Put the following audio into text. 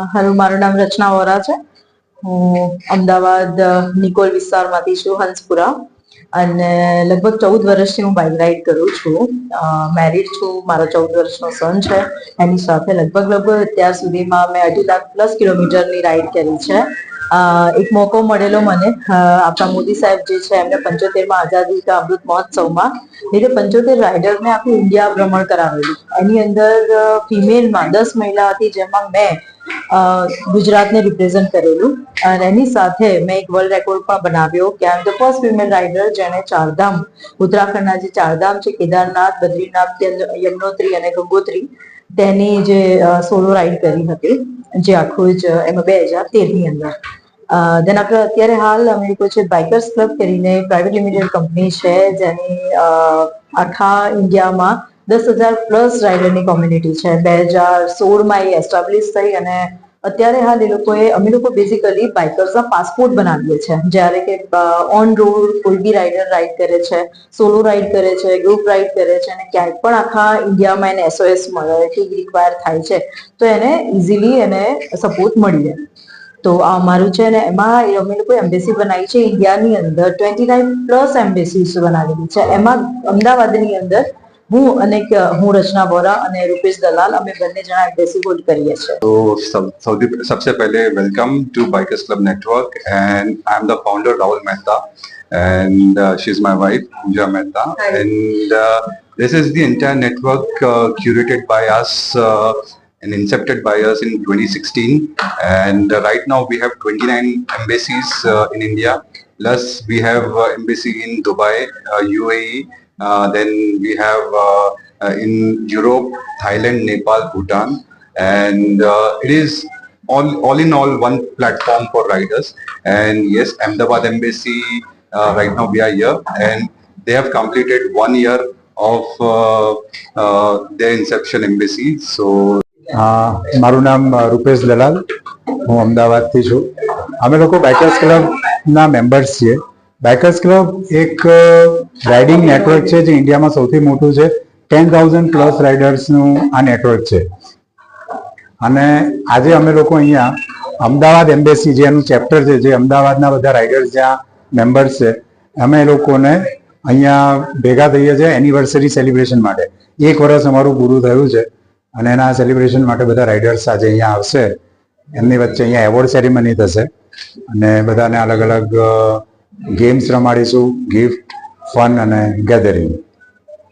હાલો, મારું નામ રચના વોરા છે. હું અમદાવાદ નિકોલ વિસ્તારમાંથી છું, હંસપુરા. અને લગભગ ચૌદ વર્ષથી હું બાઇક રાઇડ કરું છું. મેરિડ છું, મારો ચૌદ વર્ષનો સન છે. એની સાથે લગભગ લગભગ અત્યાર સુધીમાં મેં અઢી લાખ પ્લસ કિલોમીટરની રાઇડ કરી છે. એક મોકો મળેલો મને આપણા મોદી સાહેબ જે છે, એમને પંચોતેરમાં આઝાદી કા અમૃત મહોત્સવમાં. એટલે પંચોતેર રાઇડરને આખું ઇન્ડિયા ભ્રમણ કરાવેલું. એની અંદર ફિમેલમાં દસ મહિલા હતી, જેમાં મેં ગુજરાતને રિપ્રેઝન્ટ કરેલું. અને એની સાથે મેં એક વર્લ્ડ રેકોર્ડ પણ બનાવ્યો કે I am the first female rider જેણે ચારધામ, ઉત્તરાખંડના જે ચારધામ છે, કેદારનાથ, બદ્રીનાથ યમ- યમનોત્રી અને ગંગોત્રી, તેની જે સોલો રાઇડ કરી હતી, જે આખું જ, એમાં બે હજાર તેરની અંદર. દેન આપણે અત્યારે હાલ અમે લોકો છે બાઇકર્સ ક્લબ કરીને પ્રાઇવેટ લિમિટેડ કંપની છે, જેની આખા ઇન્ડિયામાં દસ હજાર પ્લસ રાઇડરની કોમ્યુનિટી છે. બે હજાર સોળમાં એ એસ્ટાબ્લિશ થઈ અને અત્યારે હાલ એ લોકોએ, અમે લોકો બેઝિકલી બાઇકર્સના પાસપોર્ટ બનાવીએ છીએ. જ્યારે કે ઓન રોડ કોઈ બી રાઇડર રાઇડ કરે છે સોલો રાઇડ કરે છે ગ્રુપ રાઇડ કરે છે અને ક્યાંય પણ આખા ઇન્ડિયામાં એને એસઓએસ મળે કે રિક્વાયર થાય છે, તો એને ઇઝીલી એને સપોર્ટ મળી રહે. તો આ અમારું છે ને, એમાં અમે લોકો એમ્બેસી બનાવી છે. ઇન્ડિયાની અંદર ટ્વેન્ટી નાઇન પ્લસ એમ્બેસીસ બનાવેલી છે. એમાં અમદાવાદની અંદર હું અને હું રચના વોરા અને રૂપેશ દલાલ અમે બંને જણા એડ્રેસિવ હોલ્ડ કરીએ છીએ તો સૌથી સબસે પહેલે welcome to bikers club network and I am the founder Rahul Mehta and she is my wife Puja Mehta and this is the entire network uh, curated by us uh, and incepted by us in 2016 and uh, right now we have 29 embassies uh, in india plus we have uh, embassy in dubai uh, uae then we have uh, uh, in Europe Thailand Nepal Bhutan and uh, it is all all in all one platform for riders and yes ahmedabad embassy uh, right now we are here and they have completed one year of uh, uh, their inception embassy so અ, મારું નામ અ, રૂપેશ દલાલ હું અમદાવાદથી છું અમે લોકો bikers ક્લબના members છીએ bikers club એક રાઇડિંગ નેટવર્ક છે જે ઇન્ડિયામાં સૌથી મોટું છે. ટેન થાઉઝન્ડ પ્લસ રાઇડર્સનું આ નેટવર્ક છે. અને આજે અમે લોકો અહીંયા અમદાવાદ એમ્બેસી જે એનું ચેપ્ટર છે, જે અમદાવાદના બધા રાઇડર્સ જ્યાં મેમ્બર્સ છે, અમે લોકોને અહીંયા ભેગા થઈએ છીએ એનિવર્સરી સેલિબ્રેશન માટે. એક વર્ષ અમારું પૂરું થયું છે અને એના સેલિબ્રેશન માટે બધા રાઇડર્સ આજે અહીંયા આવશે. એમની વચ્ચે અહીંયા એવોર્ડ સેરેમની થશે અને બધાને અલગ અલગ ગેમ્સ રમાડીશું ગિફ્ટ ફન અને ગેધરિંગ